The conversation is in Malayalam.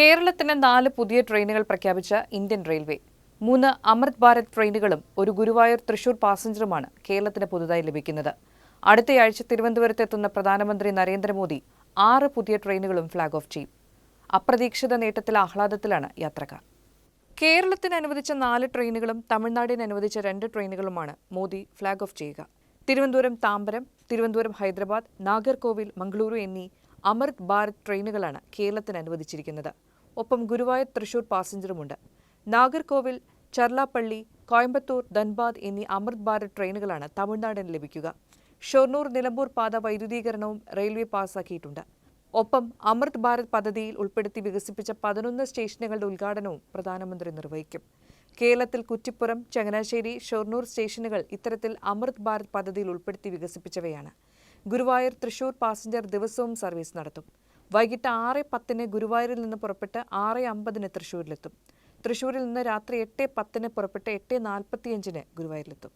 കേരളത്തിന് നാല് പുതിയ ട്രെയിനുകൾ പ്രഖ്യാപിച്ച ഇന്ത്യൻ റെയിൽവേ. മൂന്ന് അമൃത് ഭാരത് ട്രെയിനുകളും ഒരു ഗുരുവായൂർ തൃശൂർ പാസഞ്ചറുമാണ് കേരളത്തിന് പുതുതായി ലഭിക്കുന്നത്. അടുത്തയാഴ്ച തിരുവനന്തപുരത്ത് എത്തുന്ന പ്രധാനമന്ത്രി നരേന്ദ്രമോദി ആറ് പുതിയ ട്രെയിനുകളും ഫ്ളാഗ് ഓഫ് ചെയ്യും. അപ്രതീക്ഷിത നേട്ടത്തിൽ ആഹ്ലാദത്തിലാണ് യാത്രക്കാർ. കേരളത്തിന് അനുവദിച്ച നാല് ട്രെയിനുകളും തമിഴ്നാടിന് അനുവദിച്ച രണ്ട് ട്രെയിനുകളുമാണ് മോദി ഫ്ളാഗ് ഓഫ് ചെയ്യുക. തിരുവനന്തപുരം താമ്പരം തിരുവനന്തപുരം ഹൈദരാബാദ് നാഗർകോവിൽ മംഗളൂരു എന്നീ അമൃത് ഭാരത് ട്രെയിനുകളാണ് കേരളത്തിന് അനുവദിച്ചിരിക്കുന്നത്. ഒപ്പം ഗുരുവായൂർ തൃശൂർ പാസഞ്ചറുമുണ്ട്. നാഗർകോവിൽ ചർലാപ്പള്ളി കോയമ്പത്തൂർ ധൻബാദ് എന്നീ അമൃത് ഭാരത് ട്രെയിനുകളാണ് തമിഴ്നാടിന് ലഭിക്കുക. ഷൊർണൂർ നിലമ്പൂർ പാത വൈദ്യുതീകരണവും റെയിൽവേ പാസാക്കിയിട്ടുണ്ട്. ഒപ്പം അമൃത് ഭാരത് പദ്ധതിയിൽ ഉൾപ്പെടുത്തി വികസിപ്പിച്ച പതിനൊന്ന് സ്റ്റേഷനുകളുടെ ഉദ്ഘാടനവും പ്രധാനമന്ത്രി നിർവഹിക്കും. കേരളത്തിൽ കുറ്റിപ്പുറം ചങ്ങനാശ്ശേരി ഷൊർണൂർ സ്റ്റേഷനുകൾ ഇത്തരത്തിൽ അമൃത് ഭാരത് പദ്ധതിയിൽ ഉൾപ്പെടുത്തി വികസിപ്പിച്ചവയാണ്. ഗുരുവായൂർ തൃശൂർ പാസഞ്ചർ ദിവസവും സർവീസ് നടത്തും. വൈകിട്ട് ആറ് പത്തിന് ഗുരുവായൂരിൽ നിന്ന് പുറപ്പെട്ട് ആറ് അമ്പതിന് തൃശ്ശൂരിലെത്തും. തൃശ്ശൂരിൽ നിന്ന് രാത്രി എട്ട് പത്തിന് പുറപ്പെട്ട് എട്ട് നാൽപ്പത്തിയഞ്ചിന് ഗുരുവായൂരിലെത്തും.